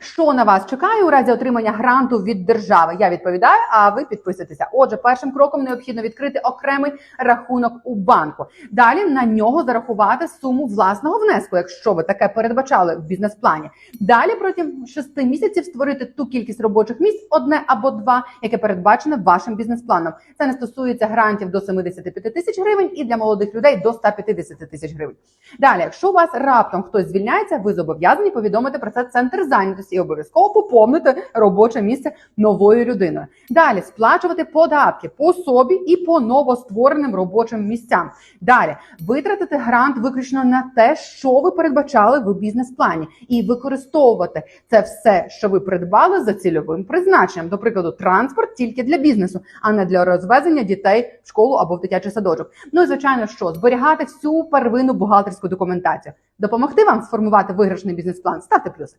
Що на вас чекає у разі отримання гранту від держави? Я відповідаю, а ви підписуєтеся. Отже, першим кроком необхідно відкрити окремий рахунок у банку. Далі на нього зарахувати суму власного внеску, якщо ви таке передбачали в бізнес-плані. Далі протягом шести місяців створити ту кількість робочих місць, одне або два, яке передбачене вашим бізнес-планом. Це не стосується грантів до 75 тисяч гривень і для молодих людей до 150 тисяч гривень. Далі, якщо у вас раптом хтось звільняється, ви зобов'язані повідомити про це центр зайнятості і обов'язково поповнити робоче місце новою людиною. Далі сплачувати податки по собі і по новоствореним робочим місцям. Далі витратити грант виключно на те, що ви передбачали в бізнес-плані, і використовувати це все, що ви придбали за цільовим призначенням, до прикладу, транспорт тільки для бізнесу, а не для розвезення дітей в школу або в дитячий садочок. Ну і звичайно, що зберігати всю первинну бухгалтерську документацію. Допомогти вам сформувати виграшний бізнес-план. Ставте плюсик.